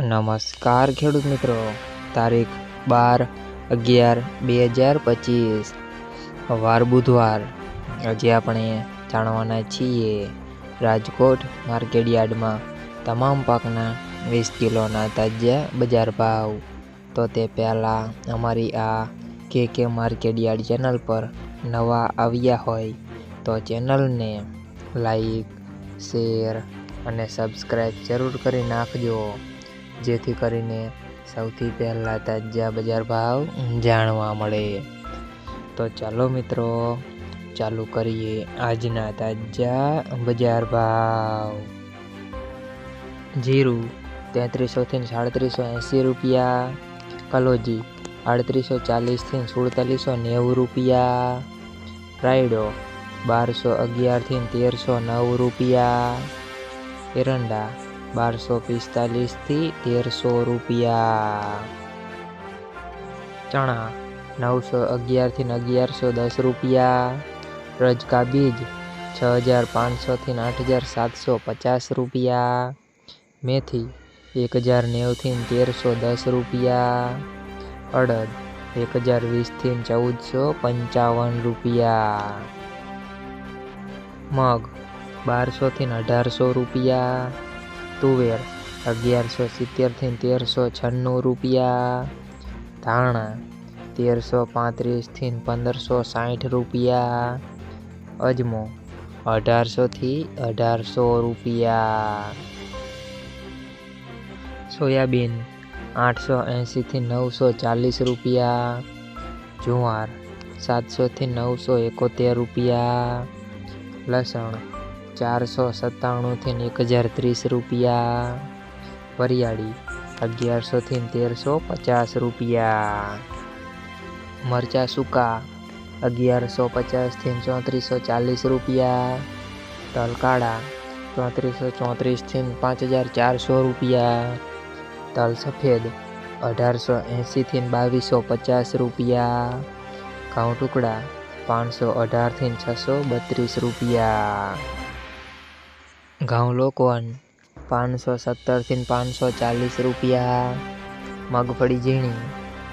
નમસ્કાર ખેડૂત મિત્રો. તારીખ બાર અગિયાર બે હજાર પચીસ. વાર બુધવાર. આજે આપણે જાણવાના છીએ રાજકોટ માર્કેટ યાર્ડમાં તમામ પાકના વીસ કિલોના તાજા બજાર ભાવ. તો તે પહેલાં અમારી આ કે કે માર્કેટ યાર્ડ ચેનલ પર નવા આવ્યા હોય તો ચેનલને લાઈક, શેર અને સબસ્ક્રાઈબ જરૂર કરી નાખજો. જેથી કરીને સૌથી પહેલાં તાજા બજાર ભાવ જાણવા મળે. તો ચાલો મિત્રો, ચાલુ કરીએ આજના તાજા બજાર ભાવ. જીરું તેત્રીસોથી સાડત્રીસો એંસી રૂપિયા. કલોજી આડત્રીસો ચાલીસથી સુડતાલીસો નેવું રૂપિયા. રાયડો બારસો અગિયારથી તેરસો નવ રૂપિયા. એરંડા બારસો પિસ્તાલીસથી તેરસો રૂપિયા. ચણા નવસો અગિયારથી અગિયારસો દસ રૂપિયા. રજકા બીજ છ હજાર પાંચસોથી આઠ હજાર સાતસો પચાસ રૂપિયા. મેથી એક હજાર નેવથી તેરસો દસ રૂપિયા. અડદ એક હજાર વીસથી ચૌદસો પંચાવન રૂપિયા. મગ બારસોથી અઢારસો રૂપિયા. તુવેર, અગિયારસો સિત્તેરથી તેરસો છન્નું રૂપિયા. ધાણા, તેરસો પાંત્રીસથી પંદરસો સાઠ રૂપિયા. અજમો અઢારસોથી અઢારસો રૂપિયા. સોયાબીન, આઠસો એંશીથી નવસો ચાલીસ રૂપિયા. જુવાર સાતસોથી નવસો એકોતેર રૂપિયા. લસણ ચારસો સત્તાણુંથી એક હજાર ત્રીસ રૂપિયા. વરિયાળી અગિયારસોથી તેરસો પચાસ રૂપિયા. મરચાં સૂકા અગિયારસો પચાસથી ચોત્રીસો ચાલીસ રૂપિયા. તલ કાળા ચોત્રીસો ચોત્રીસથી પાંચ હજાર ચારસો રૂપિયા. તલ સફેદ અઢારસો એંશીથી બાવીસો પચાસ રૂપિયા. ઘઉં ટુકડા પાંચસો અઢારથી છસો બત્રીસ રૂપિયા. ઘઉં લોકવન પાંચસો સત્તરથી પાંચસો ચાલીસ રૂપિયા, મગફળી ઝીણી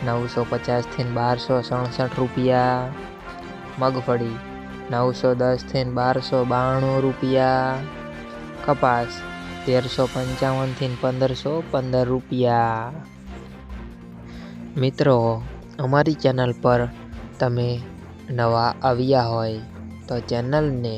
નવસો પચાસથી બારસો સડસઠ રૂપિયા, મગફળી નવસો દસથી બારસો બાણું રૂપિયા, કપાસ તેરસો પંચાવનથી પંદરસો પંદર રૂપિયા. મિત્રો, અમારી ચેનલ પર તમે નવા આવ્યા હોય તો ચેનલને